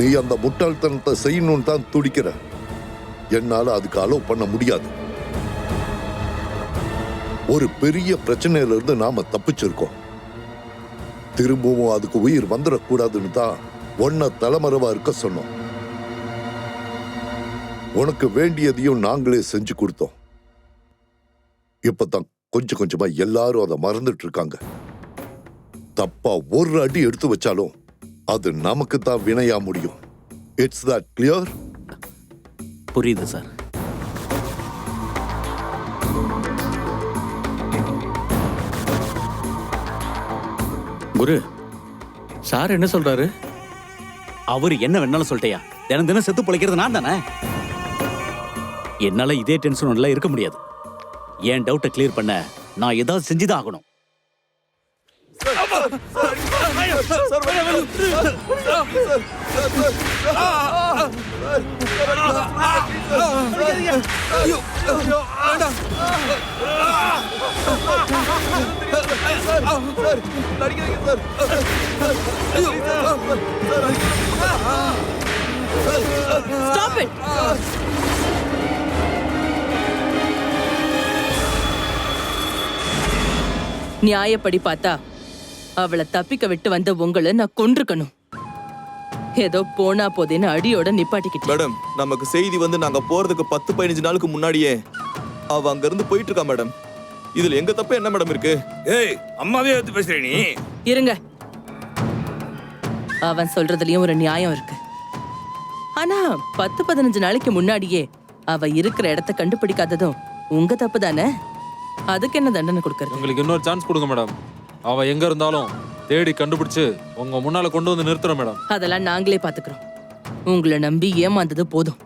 நீ அந்த முட்டாள்தனத்தை செய்யணும்னு தான் துடிக்கிற. என்னால் அதுக்கு அலோவ் பண்ண முடியாது. ஒரு பெரிய பிரச்சனையில இருந்து நாம தப்பிச்சிருக்கோம். திரும்பவும் அதுக்கு உயிர் வந்துடக்கூடாதுன்னு தான் ஒன்ன தலைமறைவா இருக்க சொன்னோம். உனக்கு வேண்டியதையும் நாங்களே செஞ்சு கொடுத்தோம். இப்பதான் கொஞ்சம் கொஞ்சமா எல்லாரும் அதை மறந்துட்டு இருக்காங்க. தப்பா ஒரு அடி எடுத்து வச்சாலும் அது நமக்கு தான் வினையா முடியும் இட்ஸ் தட் கிளியர் புரியுது சார் குரு சார் என்ன சொல்றாரு அவர் என்ன வேணாலும் சொல்லிட்டயா தினம் தினம் செத்து பிழைக்கிறது நான் தானே என்னால இதே டென்ஷன் எல்லாம் இருக்க முடியாது என் டவுட்டை கிளியர் பண்ண நான் ஏதாவது செஞ்சுதான் ஆகணும் Stop it! நியாயப்படி பார்த்தா அவளை தப்பிக்க விட்டு வந்த உங்களை நான் கொன்றுக்கணும் ஏதோ போனா போதேன்னு அடியோட நிப்பாட்டிக்கிட்டு மேடம் நமக்கு செய்தி வந்து நாங்க போறதுக்கு பத்து பதினஞ்சு நாளுக்கு முன்னாடியே அவ அங்க இருந்து போயிட்டு இருக்கா மேடம். இதுல எங்க தப்பு என்ன மேடம் இருக்கு? ஏய் அம்மாவே எடுத்து பேசுற நீ. இருங்க. அவன் சொல்றதுலயும் ஒரு நியாயம் இருக்கு. ஆனா பத்து பதினஞ்சு நாளைக்கு முன்னாடியே அவ இருக்கிற இடத்த கண்டுபிடிக்காததும் உங்க தப்பு தானே? அதுக்கு என்ன தண்டனை கொடுக்கறது? உங்களுக்கு இன்னொரு சான்ஸ் கொடுங்க மேடம். அவ எங்க இருந்தாலும் தேடி கண்டுபிடிச்சு உங்க முன்னால கொண்டு வந்து நிறுத்துறோம் மேடம். அதெல்லாம் நாங்களே பாத்துக்கிறோம். உங்களை நம்பி ஏமாந்தது போதும்.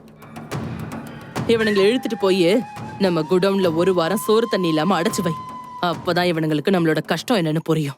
இவனுங்களை இழுத்துட்டு போய் நம்ம குடவுன்ல ஒரு வாரம் சோறு தண்ணி இல்லாம அடைச்சு வை. அப்பதான் இவனுங்களுக்கு நம்மளோட கஷ்டம் என்னன்னு புரியும்.